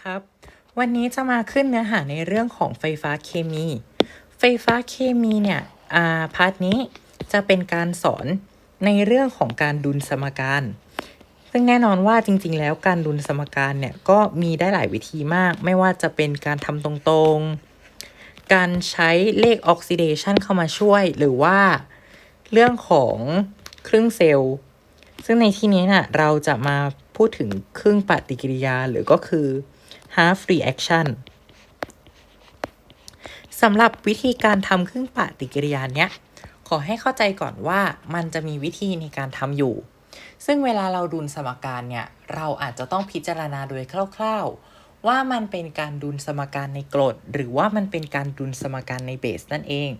ครับ วันนี้จะมาขึ้นเนื้อหาในเรื่องของไฟฟ้าเคมี ไฟฟ้าเคมีเนี่ยอาพาร์ทนี้จะเป็นการสอนในเรื่องของการดุลสมการ ซึ่งแน่นอนว่าจริง ๆ แล้วการดุลสมการเนี่ยก็มีได้หลายวิธีมาก ไม่ว่าจะเป็นการทำตรงๆ การใช้เลขออกซิเดชันเข้ามาช่วย หรือว่าเรื่องของครึ่งเซลล์ ซึ่งในที่นี้น่ะเราจะมาพูดถึงครึ่งปฏิกิริยาหรือก็คือ half reaction สำหรับวิธีการทำครึ่งปฏิกิริยาเนี้ย ขอให้เข้าใจก่อนว่ามันจะมีวิธีในการทำอยู่ ซึ่งเวลาเราดุลสมการเนี่ย เราอาจจะต้องพิจารณาโดยคร่าว ๆ ว่ามันเป็นการดุลสมการในกรด หรือว่ามันเป็นการดุลสมการในเบสนั่นเอง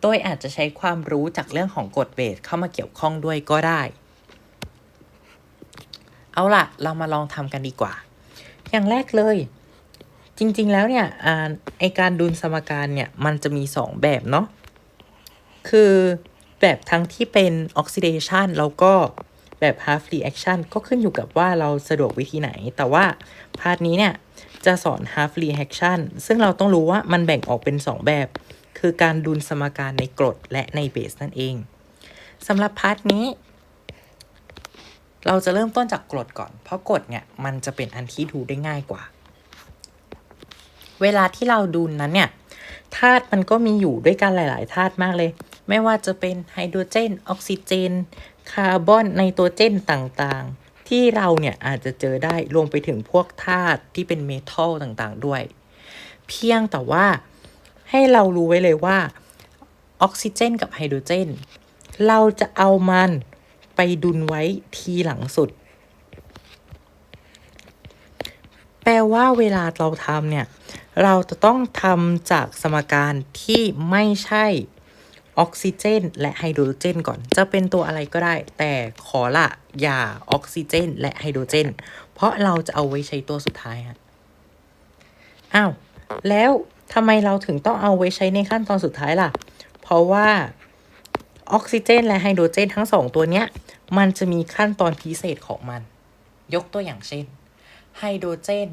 โดยอาจจะใช้ความรู้จากเรื่องของกรดเบสเข้ามาเกี่ยวข้องด้วยก็ได้ เอาล่ะ เรามาลองทำกันดีกว่า อย่างแรกเลย จริง ๆ แล้วเนี่ยอไอการดุลสมการเนี่ย มันจะมี 2 แบบเนาะคือแบบทั้งที่เป็นออกซิเดชันแล้วก็แบบ half reaction ก็ขึ้นอยู่กับว่าเราสะดวกวิธีไหน แต่ว่าพาร์ทนี้เนี่ย จะสอน half reaction ซึ่งเราต้องรู้ว่ามันแบ่งออกเป็น 2 แบบ คือการดุลสมการในกรดและในเบสนั่นเองสำหรับพาร์ทนี้ เราจะเริ่มต้นจากกรดก่อน เพราะกรดเนี่ยมันจะเป็นอันที่ดูได้ง่ายกว่า เวลาที่เราดูนั้นเนี่ยธาตุมันก็มีอยู่ด้วยกันหลาย ๆธาตุมากเลย ไม่ว่าจะเป็นไฮโดรเจน ออกซิเจน คาร์บอนไนโตรเจนต่างๆ ที่เราเนี่ยอาจจะเจอได้รวมไปถึงพวกธาตุที่เป็นเมทัลต่างๆ ด้วย เพียงแต่ว่าให้เรารู้ไว้เลยว่าออกซิเจน กับไฮโดรเจน เราจะเอามัน ไปดุลไว้ทีหลังสุด แปลว่าเวลาเราทำเนี่ย เราจะต้องทำจากสมการที่ไม่ใช่ออกซิเจน และไฮโดรเจนก่อน จะเป็นตัวอะไรก็ได้ แต่ขอละอย่าออกซิเจน และไฮโดรเจน เพราะเราจะเอาไว้ใช้ตัวสุดท้ายฮะอ้าว แล้วทำไมเราถึงต้องเอาไว้ใช้ในขั้นตอนสุดท้ายล่ะ เพราะว่า ออกซิเจน และไฮโดรเจน ทั้งสองตัวเนี้ย มันจะมีขั้นตอนพิเศษของมัน ยกตัวอย่างเช่น ไฮโดรเจน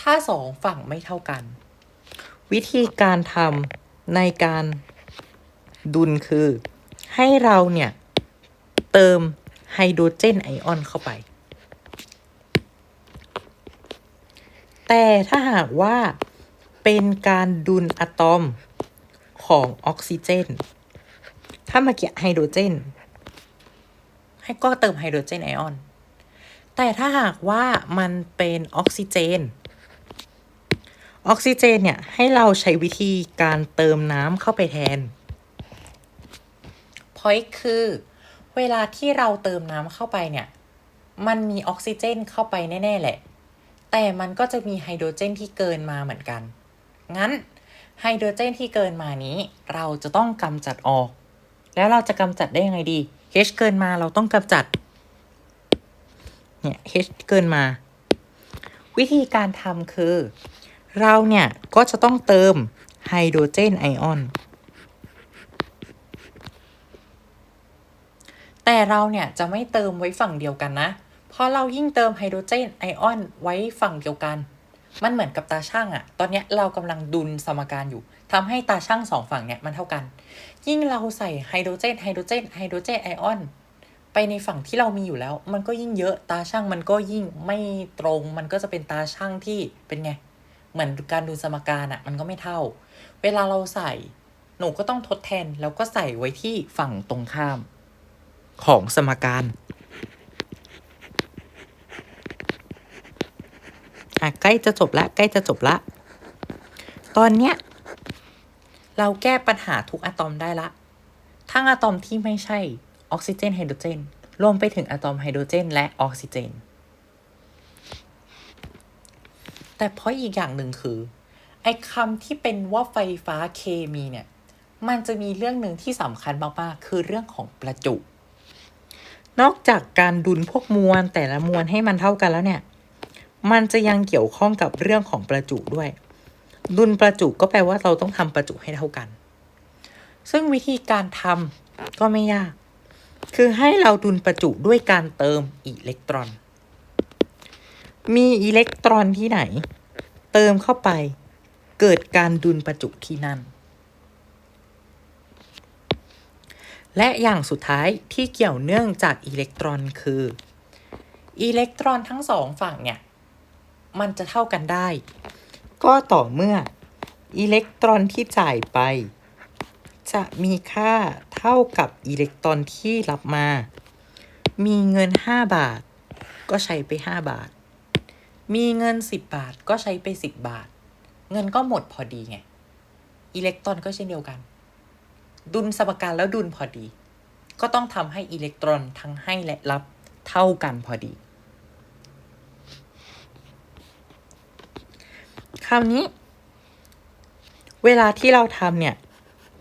ถ้าสองฝั่งไม่เท่ากัน วิธีการทำในการดุลคือ ให้เราเนี่ย เติมไฮโดรเจนไอออนเข้าไป แต่ถ้าหากว่าเป็นการดุลอะตอมของออกซิเจน ถ้าเมื่อกี้ไฮโดรเจน ให้ก็เติมไฮโดรเจนไอออน แต่ถ้าหากว่ามันเป็นออกซิเจน ออกซิเจนเนี่ย ให้เราใช้วิธีการเติมน้ำเข้าไปแทนพอยคือ เวลาที่เราเติมน้ำเข้าไปเนี่ย มันมีออกซิเจนเข้าไปแน่ ๆ แหละ แต่มันก็จะมีไฮโดรเจนที่เกินมาเหมือนกัน งั้นไฮโดรเจนที่เกินมานี้ เราจะต้องกำจัดออก แล้วเราจะกำจัดได้ยังไงดี H เกินมาเราต้องกำจัด เนี่ย H เกินมา วิธีการทำคือ เราเนี่ยก็จะต้องเติมไฮโดรเจนไอออน แต่เราเนี่ยจะไม่เติมไว้ฝั่งเดียวกันนะ เพราะเรายิ่งเติมไฮโดรเจนไอออนไว้ฝั่งเดียวกัน มันเหมือนกับตาช่างอะตอนนี้เรากำลังดุลสมการอยู่ทำให้ตาช่างสองฝั่งเนี่ยมันเท่ากัน ยิ่งเราใส่ไฮโดรเจนไฮโดรเจนไฮโดรเจนไอออนไปในฝั่งที่เรามีอยู่แล้ว มันก็ยิ่งเยอะตาช่างมันก็ยิ่งไม่ตรง มันก็จะเป็นตาช่างที่เป็นไง เหมือนการดูสมการอะมันก็ไม่เท่า เวลาเราใส่หนูก็ต้องทดแทนแล้วก็ใส่ไว้ที่ฝั่งตรงข้าม ของสมการอะใกล้จะจบละใกล้จะจบละ ตอนเนี้ย เราแก้ปัญหาทุกอะตอมได้ละ ทั้งอะตอมที่ไม่ใช่ออกซิเจนไฮโดรเจนรวมไปถึงอะตอมไฮโดรเจน และออกซิเจน แต่เพราะอีกอย่างหนึ่งคือไอ้คำที่เป็นว่าไฟฟ้าเคมีเนี่ย มันจะมีเรื่องหนึ่งที่สำคัญมากๆ คือเรื่องของประจุ นอกจากการดุลพวกมวลแต่ละมวลให้มันเท่ากันแล้วเนี่ย มันจะยังเกี่ยวข้องกับเรื่องของประจุด้วย ดุลประจุก็แปลว่าเราต้องทำประจุให้เท่ากัน ซึ่งวิธีการทำก็ไม่ยาก คือให้เราดุลประจุด้วยการเติมอิเล็กตรอน มีอิเล็กตรอนที่ไหน เติมเข้าไป เกิดการดุลประจุที่นั่น และอย่างสุดท้ายที่เกี่ยวเนื่องจากอิเล็กตรอนคืออิเล็กตรอนทั้งสองฝั่งเนี่ย มันจะเท่ากันได้ ก็ต่อเมื่ออิเล็กตรอนที่จ่ายไป จะมีค่าเท่ากับอิเล็กตรอนที่รับมา มีเงิน 5 บาท ก็ใช้ไป 5 บาท มีเงิน 10 บาทก็ใช้ไป 10 บาท เงินก็หมดพอดีไง อิเล็กตรอนก็เช่นเดียวกัน ดุลสมการแล้วดุลพอดี ก็ต้องทำให้อิเล็กตรอนทั้งให้และรับเท่ากันพอดี คราวนี้ เวลาที่เราทำเนี่ย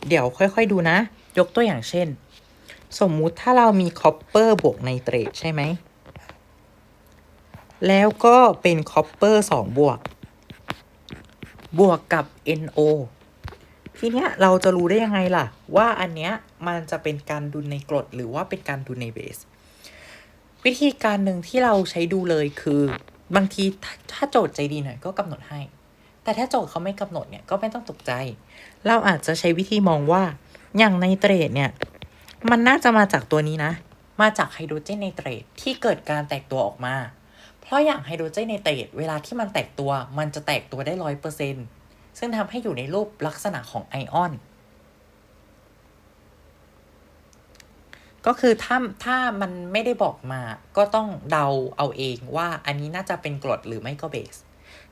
เดี๋ยวค่อยๆดูนะ ยกตัวอย่างเช่น สมมุติถ้าเรามีคอปเปอร์บวกไนเตรตใช่ไหม แล้วก็เป็นคอปเปอร์สองบวก บวกกับ NO ทีเนี้ยเราจะรู้ได้ยังไงล่ะ ว่าอันเนี้ยมันจะเป็นการดุลในกรดหรือว่าเป็นการดุลในเบส วิธีการหนึ่งที่เราใช้ดูเลยคือบางทีถ้าถ้าโจทย์ใจดีหน่อยก็กำหนดให้ แต่ถ้าโจทย์เขาไม่กำหนดเนี่ยก็ไม่ต้องตกใจ เราอาจจะใช้วิธีมองว่า อย่างไนเตรตเนี่ย มันน่าจะมาจากตัวนี้นะ มาจากไฮโดรเจนไนเตรตที่เกิดการแตกตัวออกมา เพราะอย่างไฮโดรเจนไนเตรตเวลาที่มันแตกตัว มันจะแตกตัวได้ร้อยเปอร์เซ็นซึ่งทำให้อยู่ในรูปลักษณะของไอออน ก็คือถ้าถ้ามันไม่ได้บอกมา ก็ต้องเดาเอาเองว่าอันนี้น่าจะเป็นกรดหรือไม่ก็เบส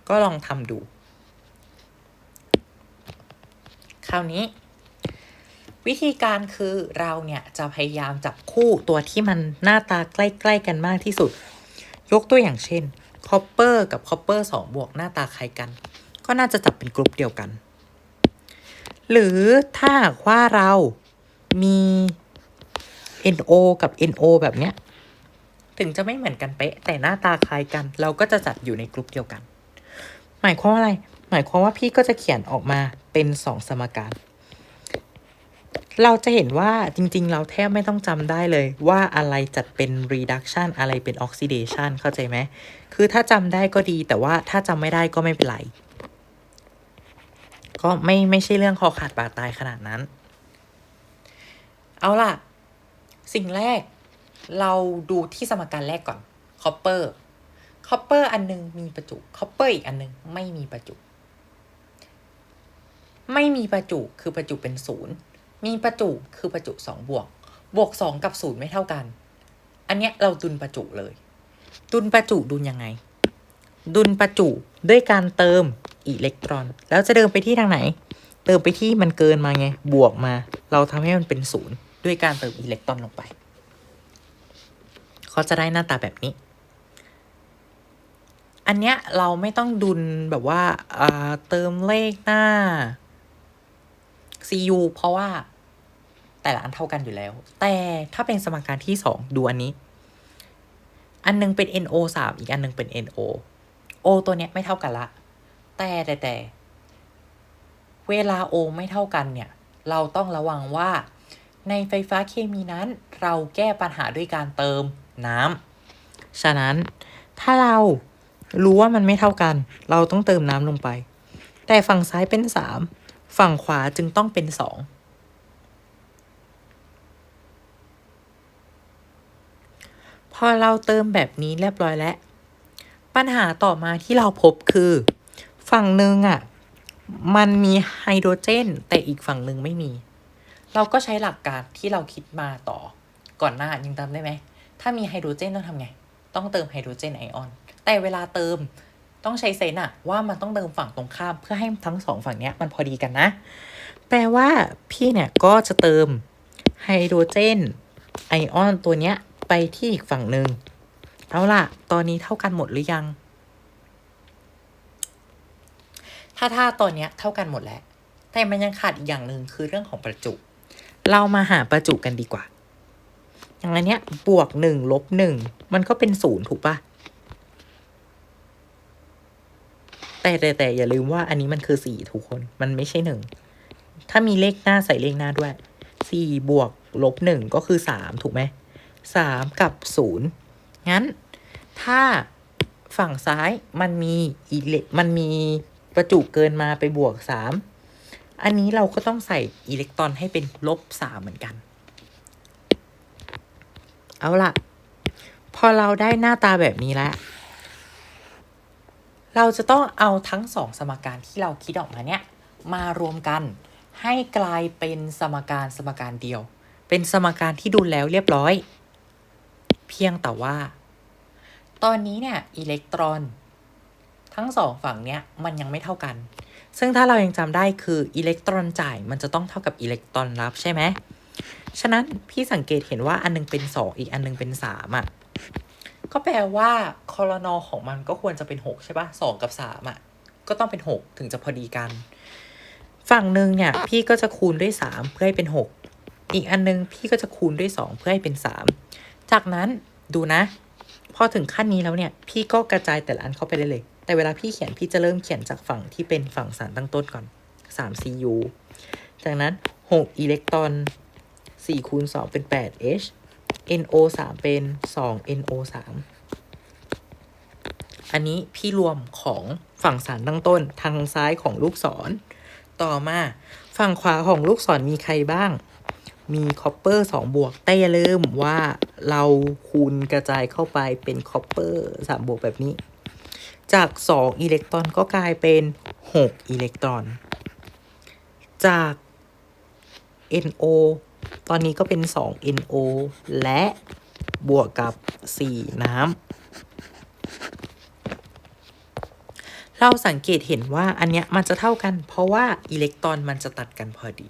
ก็ลองทำดู คราวนี้ วิธีการคือเราเนี่ยจะพยายามจับคู่ตัวที่มันหน้าตาใกล้ ๆ กันมากที่สุด ยกตัวอย่างเช่นคอปเปอร์กับคอปเปอร์สองบวกหน้าตาคล้ายกัน ก็น่าจะจับเป็นกลุ่มเดียวกัน หรือถ้าว่าเรามี NO กับ NO แบบเนี้ย ถึงจะไม่เหมือนกันเป๊ะ แต่หน้าตาคล้ายกัน เราก็จะจัดอยู่ในกลุ่มเดียวกัน หมายความว่าอะไร หมายความว่าพี่ก็จะเขียนออกมาเป็นสองสมการ เราจะเห็นว่าจริงๆ เราแทบไม่ต้องจำได้เลยว่าอะไรจัดเป็น reduction อะไรเป็น oxidation เข้าใจไหม คือถ้าจำได้ก็ดีแต่ว่าถ้าจำไม่ได้ก็ไม่เป็นไร ก็ไม่ไม่ใช่เรื่องคอขาดบาดตายขนาดนั้น เอาล่ะ สิ่งแรกเราดูที่สมการแรกก่อนคอปเปอร์คอปเปอร์อันหนึงมีประจุคอปเปอร์อีกอันหนึงไม่มีประจุ ไม่มีประจุคือประจุเป็นศูนย์มีประจุคือประจุสองบวก บวกสองกับศูนย์ไม่เท่ากัน อันเนี้ยเราดุลประจุเลย ดุลประจุดุลยังไง ดุลประจุด้วยการเติมอิเล็กตรอน แล้วจะเดินไปที่ทางไหน เติมไปที่มันเกินมาไง บวกมา เราทำให้มันเป็นศูนย์ด้วยการเติมอิเล็กตรอนลงไปเขาจะได้หน้าตาแบบนี้ อันเนี้ยเราไม่ต้องดุลแบบว่าเติมเลขหน้า CU เพราะว่าแต่ละอันเท่ากันอยู่แล้ว แต่ถ้าเป็นสมการที่สองดูอันนี้ อันหนึงเป็น NO สามอีกอันหนึงเป็น NO O ตัวเนี้ยไม่เท่ากันละ แต่แต่แต่ เวลา O ไม่เท่ากันเนี่ย เราต้องระวังว่าในไฟฟ้าเคมีนั้น เราแก้ปัญหาด้วยการเติมน้ำ ฉะนั้นถ้าเรารู้ว่ามันไม่เท่ากัน เราต้องเติมน้ำลงไป แต่ฝั่งซ้ายเป็นสาม ฝั่งขวาจึงต้องเป็นสองพอเราเติมแบบนี้เรียบร้อยแล้ว ปัญหาต่อมาที่เราพบคือ ฝั่งหนึ่งอะ มันมีไฮโดรเจน แต่อีกฝั่งหนึ่งไม่มี เราก็ใช้หลักการที่เราคิดมาต่อก่อนหน้ายังจำได้ไหม ถ้ามีไฮโดรเจนต้องทำไง ต้องเติมไฮโดรเจนไอออน แต่เวลาเติม ต้องใช้เซนอะว่ามันต้องเติมฝั่งตรงข้าม เพื่อให้ทั้งสองฝั่งเนี้ยมันพอดีกันนะ แปลว่าพี่เนี่ยก็จะเติมไฮโดรเจนไอออนตัวเนี้ยไปที่อีกฝั่งหนึ่งเอาล่ะ ตอนนี้เท่ากันหมดหรือยัง ถ้าถ้าตอนเนี้ยเท่ากันหมดแล้ว แต่มันยังขาดอีกอย่างหนึ่งคือเรื่องของประจุ เรามาหาประจุกันดีกว่า อย่างอันเนี้ยบวกหนึ่งลบหนึ่งมันก็เป็นศูนย์ถูกปะ แต่แต่แต่อย่าลืมว่าอันนี้มันคือสี่ทุกคน มันไม่ใช่หนึ่ง ถ้ามีเลขหน้าใส่เลขหน้าด้วยสี่บวกลบหนึ่งก็คือสามถูกไหมสามกับศูนย์งั้น ถ้าฝั่งซ้ายมันมีอิเล็กมันมีประจุเกินมาไปบวกสามอันนี้เราก็ต้องใส่อิเล็กตรอนให้เป็นลบสามเหมือนกัน เอาล่ะ พอเราได้หน้าตาแบบนี้แล้ว เราจะต้องเอาทั้งสองสมการที่เราคิดออกมาเนี่ยมารวมกันให้กลายเป็นสมการสมการเดียว เป็นสมการที่ดูแล้วเรียบร้อย เพียงแต่ว่า ตอนนี้เนี่ยอิเล็กตรอน ทั้งสองฝั่งเนี่ยมันยังไม่เท่ากัน ซึ่งถ้าเรายังจำได้คืออิเล็กตรอนจ่ายมันจะต้องเท่ากับอิเล็กตรอนรับใช่ไหมฉะนั้นพี่สังเกตเห็นว่าอันนึงเป็นสองอีกอันนึงเป็นสามอะ ก็แปลว่าคอรนอของมันก็ควรจะเป็นหกใช่ปะสองกับสามอะ ก็ต้องเป็นหกถึงจะพอดีกัน ฝั่งหนึ่งเนี่ย พี่ก็จะคูณด้วยสามเพื่อให้เป็นหกอีกอันนึงพี่ก็จะคูณด้วยสองเพื่อให้เป็นสามจากนั้นดูนะ พอถึงขั้นนี้แล้วเนี่ย พี่ก็กระจายแต่ละอันเข้าไปได้เลย แต่เวลาพี่เขียนพี่จะเริ่มเขียนจากฝั่งที่เป็นฝั่งสารตั้งต้นก่อน3 cu จากนั้น 6 อิเล็กตรอน4คูณ2เป็น8 h no 3เป็น 2 no 3อันนี้พี่รวมของฝั่งสารตั้งต้นทางซ้ายของลูกศร ต่อมาฝั่งขวาของลูกศรมีใครบ้าง มีคอปเปอร์สองบวก แต่อย่าลืมว่าเราคูณกระจายเข้าไปเป็นคอปเปอร์สามบวกแบบนี้ จาก 2 อิเล็กตรอนก็กลายเป็น 6 อิเล็กตรอน จาก NO ตอนนี้ก็เป็น 2 NO และบวกกับ 4 น้ำ เราสังเกตเห็นว่าอันเนี้ยมันจะเท่ากัน เพราะว่าอิเล็กตรอนมันจะตัดกันพอดี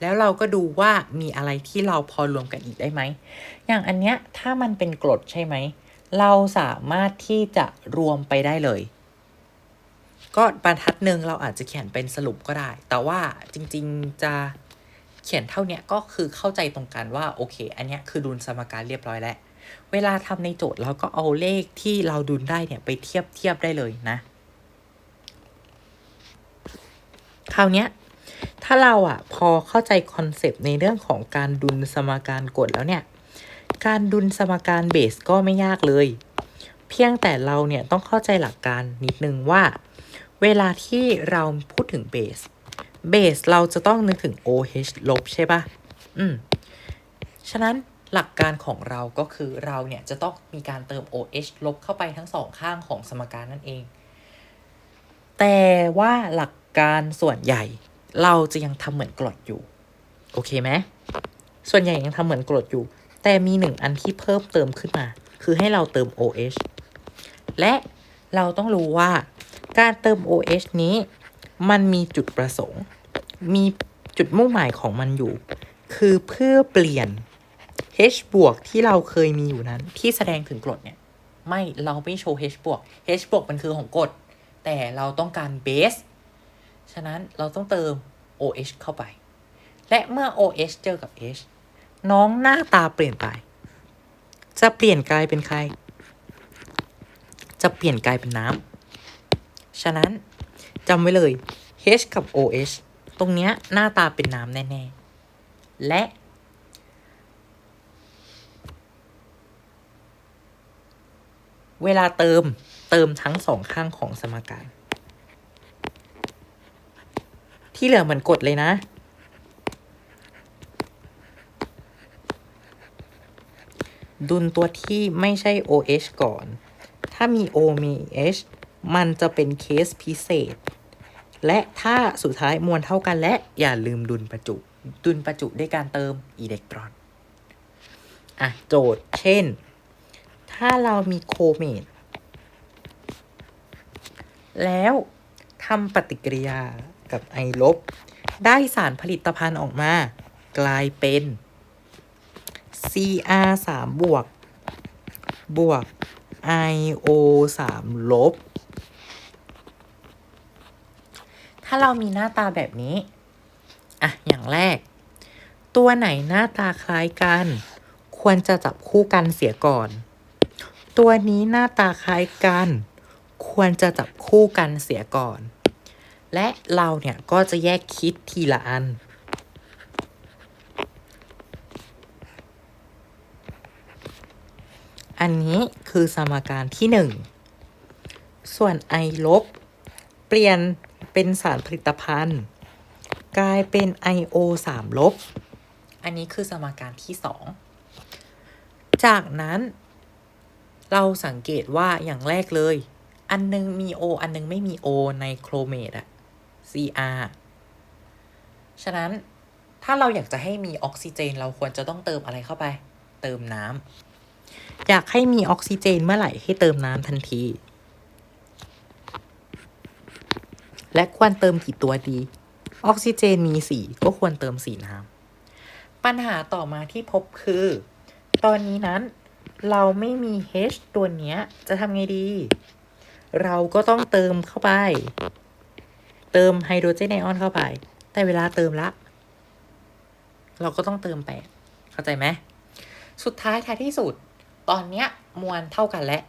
แล้วเราก็ดูว่ามีอะไรที่เราพอรวมกันอีกได้ไหม อย่างอันเนี้ยถ้ามันเป็นกรดใช่ไหม เราสามารถที่จะรวมไปได้เลยก็บรรทัดหนึ่งเราอาจจะเขียนเป็นสรุปก็ได้ แต่ว่าจริง ๆ จะ เขียนเท่าเนี้ยก็คือเข้าใจตรงกันว่าโอเค อันเนี้ยคือดุลสมการเรียบร้อยแล้ว เวลาทำในโจทย์เราก็เอาเลขที่เราดุลได้เนี่ยไปเทียบเทียบได้เลยนะ คราวเนี้ยถ้าเราอะพอเข้าใจคอนเซปต์ในเรื่องของการดุลสมการกฎแล้วเนี่ย การดุลสมการเบสก็ไม่ยากเลย เพียงแต่เราเนี่ยต้องเข้าใจหลักการนิดนึงว่า เวลาที่เราพูดถึงเบส เบสเราจะต้องนึกถึง OH ลบใช่ปะอืม ฉะนั้นหลักการของเราก็คือเราเนี่ยจะต้องมีการเติม OH ลบเข้าไปทั้งสองข้างของสมการนั่นเอง แต่ว่าหลักการส่วนใหญ่เราจะยังทำเหมือนกรดอยู่ โอเคไหม ส่วนใหญ่ยังทำเหมือนกรดอยู่ แต่มีหนึ่งอันที่เพิ่มเติมขึ้นมา คือให้เราเติม OH และเราต้องรู้ว่าการเติม OH นี้ มันมีจุดประสงค์ มีจุดมุ่งหมายของมันอยู่ คือเพื่อเปลี่ยน H บวกที่เราเคยมีอยู่นั้น ที่แสดงถึงกรดเนี่ย ไม่เราไม่โชว์ H บวก H บวกมันคือของกรดแต่เราต้องการเบสฉะนั้นเราต้องเติม OH เข้าไป และเมื่อ OH เจอกับ H น้องหน้าตาเปลี่ยนไป จะเปลี่ยนกลายเป็นใคร จะเปลี่ยนกลายเป็นน้ำฉะนั้นจำไว้เลย H กับ OH ตรงเนี้ยหน้าตาเป็นน้ำแน่ ๆ และ เวลาเติมเติมทั้งสองข้างของสมการ ที่เหลือเหมือนกดเลยนะ ดุลตัวที่ไม่ใช่ OH ก่อน ถ้ามี O มี H มันจะเป็นเคสพิเศษ และถ้าสุดท้ายมวลเท่ากันและอย่าลืมดุลประจุ ดุลประจุด้วยการเติมอิเล็กตรอน อะ โจทย์ เช่น ถ้าเรามีโคเมตแล้วทำปฏิกิริยากับไอลบ ได้สารผลิตภัณฑ์ออกมา กลายเป็น Cr 3บวก บวก IO 3ลบ ถ้าเรามีหน้าตาแบบนี้ อะ อย่างแรก ตัวไหนหน้าตาคล้ายกัน ควรจะจับคู่กันเสียก่อน ตัวนี้หน้าตาคล้ายกัน ควรจะจับคู่กันเสียก่อน และเราเนี่ยก็จะแยกคิดทีละอันอันนี้คือสมการที่หนึ่งส่วน I ลบ เปลี่ยน เป็นสารผลิตภัณฑ์ กลายเป็น IO 3ลบ อันนี้คือสมการที่สองจากนั้น เราสังเกตว่าอย่างแรกเลย อันนึงมี O อันนึงไม่มี O ในโครเมตอะ Cr ฉะนั้นถ้าเราอยากจะให้มีออกซิเจน เราควรจะต้องเติมอะไรเข้าไป เติมน้ำอยากให้มีออกซิเจนเมื่อไหร่ให้เติมน้ำทันที และควรเติมกี่ตัวดี ออกซิเจนมีสีก็ควรเติมสีน้ำ ปัญหาต่อมาที่พบคือ ตอนนี้นั้นเราไม่มี H ตัวเนี้ย จะทำไงดี เราก็ต้องเติมเข้าไป เติมไฮโดรเจนไอออนเข้าไป แต่เวลาเติมละ เราก็ต้องเติมแปดเข้าใจไหม สุดท้ายท้ายที่สุด ตอนเนี้ยมวลเท่ากันและ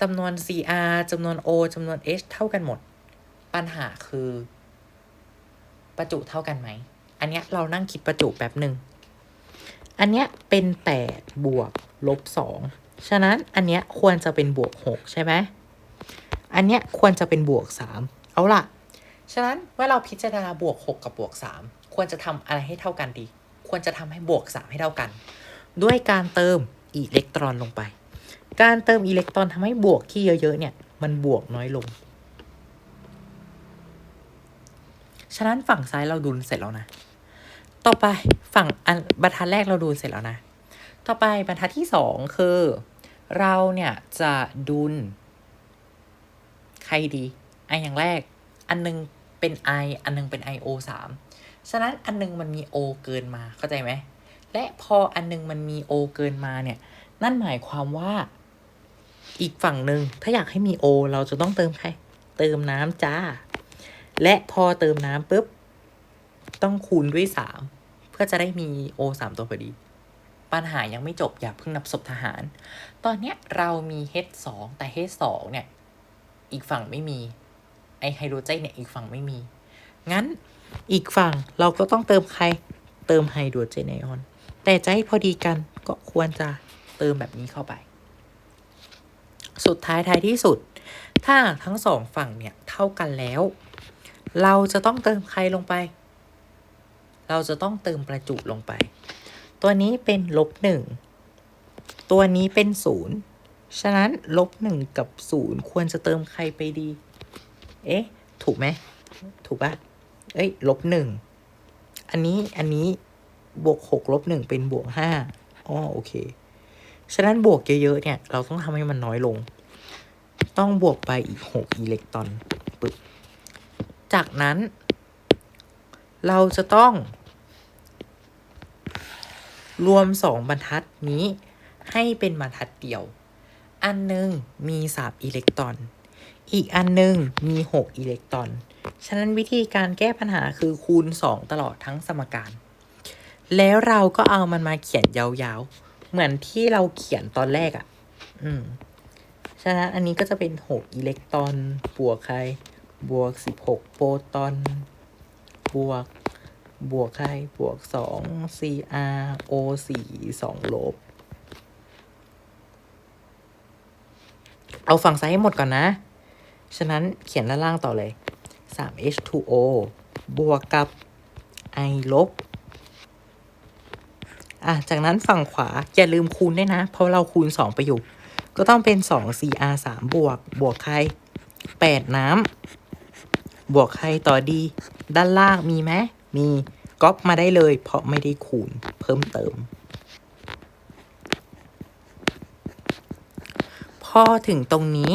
จำนวน Cr จำนวน O จำนวน H เท่ากันหมด ปัญหาคือ ประจุเท่ากันไหม อันเนี้ยเรานั่งคิดประจุแป๊บหนึ่ง อันเนี้ยเป็นแปดบวกลบสองฉะนั้นอันเนี้ยควรจะเป็นบวกหกใช่ไหม อันเนี้ยควรจะเป็นบวกสามเอาล่ะ ฉะนั้นเมื่อเราพิจารณาบวกหกกับบวกสามควรจะทำอะไรให้เท่ากันดี ควรจะทำให้บวกสามให้เท่ากัน ด้วยการเติมอิเล็กตรอนลงไป การเติมอิเล็กตรอนทำให้บวกที่เยอะๆเนี่ย มันบวกน้อยลง ฉะนั้นฝั่งซ้ายเราดูเสร็จแล้วนะ ต่อไปฝั่งอันบรรทัดแรกเราดูเสร็จแล้วนะ ต่อไปบรรทัดที่สองคือ เราเนี่ยจะดุล ใครดีไออย่างแรก อันนึงเป็น I อันนึงเป็น IO 3ฉะนั้นอันนึงมันมี O เกินมาเข้าใจไหม และพออันนึงมันมี O เกินมาเนี่ย นั่นหมายความว่าอีกฝั่งหนึ่งถ้าอยากให้มี O เราจะต้องเติมใครเติมน้ำจ้า และพอเติมน้ำปุ๊บ ต้องคูณด้วยสามเพื่อจะได้มี O สามตัวพอดี ปัญหายังไม่จบอย่าเพิ่งนับศพทหาร ตอนเนี้ยเรามี H สองแต่ H สองเนี่ย อีกฝั่งไม่มี ไอไฮโดรเจนเนี่ยอีกฝั่งไม่มี งั้นอีกฝั่งเราก็ต้องเติมใคร เติมไฮโดรเจนไอออน แต่จะให้พอดีกันก็ควรจะเติมแบบนี้เข้าไป สุดท้ายท้ายที่สุด ถ้าทั้งสองฝั่งเนี่ยเท่ากันแล้ว เราจะต้องเติมใครลงไป เราจะต้องเติมประจุลงไป ตัวนี้เป็นลบหนึ่ง ตัวนี้เป็นศูนย์ ฉะนั้นลบหนึ่งกับศูนย์ควรจะเติมใครไปดี เอ๊ะ ถูกไหม ถูกปะเอ้ย ลบหนึ่ง อันนี้ อันนี้ บวกหกลบหนึ่งเป็นบวกห้าอ๋อโอเค ฉะนั้นบวกเยอะๆเนี่ย เราต้องทำให้มันน้อยลง ต้องบวกไปอีกหกอิเล็กตรอนปึก จากนั้น เราจะต้อง รวมสองบรรทัดนี้ ให้เป็นบรรทัดเดียว อันหนึ่งมีสามอิเล็กตรอน อีกอันหนึ่งมีหกอิเล็กตรอน ฉะนั้นวิธีการแก้ปัญหาคือคูณสองตลอดทั้งสมการ แล้วเราก็เอามันมาเขียนยาวๆ เหมือนที่เราเขียนตอนแรกอะ่ะ อืม ฉะนั้นอันนี้ก็จะเป็นหกอิเล็กตรอนบวกใคร บวกสิบหกโปรตอน บวก บวกใครบวกสอง Cr O สี่สองลบ เอาฝั่งซ้ายให้หมดก่อนนะ ฉะนั้นเขียนด้านล่างต่อเลย 3H2O บวกกับ I ลบอะ จากนั้นฝั่งขวา อย่าลืมคูณด้วยนะ เพราะเราคูณ 2 ไปอยู่ ก็ต้องเป็น 2 CR 3บวก บวกใคร 8 น้ำ บวกใครต่อดี ด้านล่างมีไหมมีก๊อปมาได้เลย เพราะไม่ได้คูณเพิ่มเติม พอถึงตรงนี้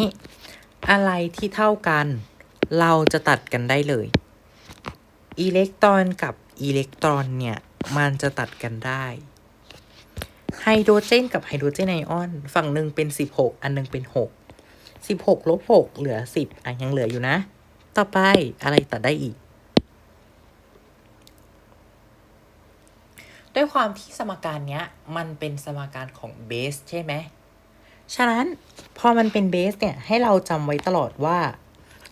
อะไรที่เท่ากัน เราจะตัดกันได้เลย อิเล็กตรอนกับอิเล็กตรอนเนี่ย มันจะตัดกันได้ไฮโดรเจนกับไฮโดรเจนไอออน ฝั่งหนึ่งเป็น 16 อันหนึงเป็น 6 16ลบ6เหลือ 10 อะยังเหลืออยู่นะ ต่อไปอะไรตัดได้อีก ด้วยความที่สมการเนี้ย มันเป็นสมการของเบสใช่ไหม ฉะนั้นพอมันเป็นเบสเนี่ย ให้เราจำไว้ตลอดว่า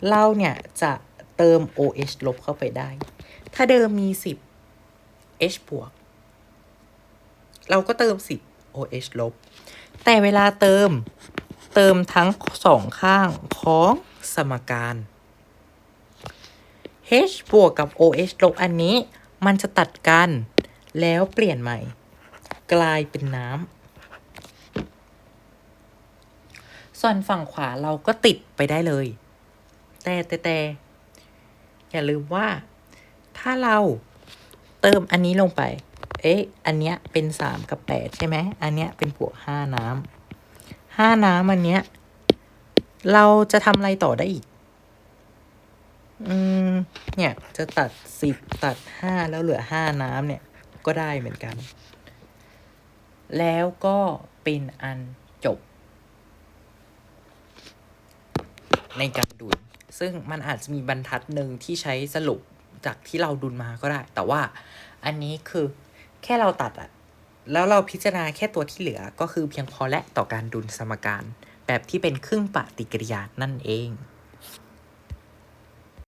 เราเนี่ยจะเติม OH ลบเข้าไปได้ ถ้าเดิมมี 10 H บวก เราก็เติม 10 OH ลบ แต่เวลาเติมเติมทั้งสองข้างของสมการ h บวกกับ oh ลบอันนี้ มันจะตัดกัน แล้วเปลี่ยนใหม่ กลายเป็นน้ำส่วนฝั่งขวาเราก็ติดไปได้เลย แต่แต่แต่อย่าลืมว่า ถ้าเราเติมอันนี้ลงไป เอ๊ะ อันเนี้ยเป็นสามกับแปดใช่ไหม อันเนี้ยเป็นบวกห้าน้ำห้าน้ำอันเนี้ย เราจะทำอะไรต่อได้อีก อืม เนี่ยจะตัดสิบตัดห้าแล้วเหลือห้าน้ำเนี่ย ก็ได้เหมือนกัน แล้วก็เป็นอันจบ ในการดุล ซึ่งมันอาจจะมีบรรทัดหนึ่งที่ใช้สรุปจากที่เราดุลมาก็ได้ แต่ว่าอันนี้คือแค่เราตัดอะแล้วเราพิจารณาแค่ตัวที่เหลือก็คือเพียงพอและต่อการดุลสมการ แบบที่เป็นครึ่งปฏิกิริยานั่นเอง